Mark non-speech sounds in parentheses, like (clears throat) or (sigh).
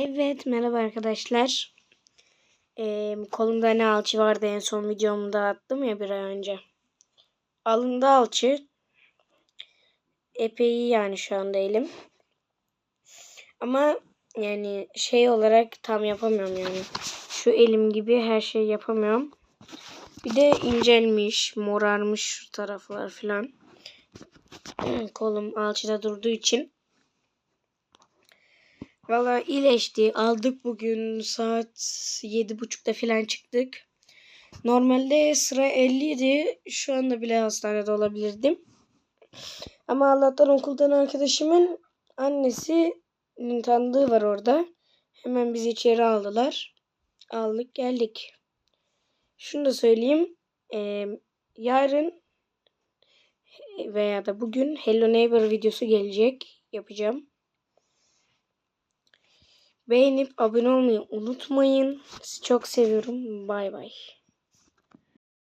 Evet merhaba arkadaşlar. Ee, kolumda ne alçı vardı en son videomda attım ya bir ay önce. Alında alçı. Epey yani şu anda elim. Ama yani şey olarak tam yapamıyorum yani. Şu elim gibi her şey yapamıyorum. Bir de incelmiş, morarmış şu taraflar falan. (clears throat) Kolum alçıda durduğu için. Valla iyileşti. Aldık bugün saat yedi buçukta falan çıktık. Normalde sıra 50 idi. Şu anda bile hastanede olabilirdim. Ama Allah'tan okuldan arkadaşımın annesi tanıdığı var orada. Hemen bizi içeri aldılar. Aldık geldik. Şunu da söyleyeyim. Ee, yarın veya da bugün Hello Neighbor videosu gelecek. Yapacağım. Beğenip abone olmayı unutmayın. Sizi çok seviyorum. Bay bay.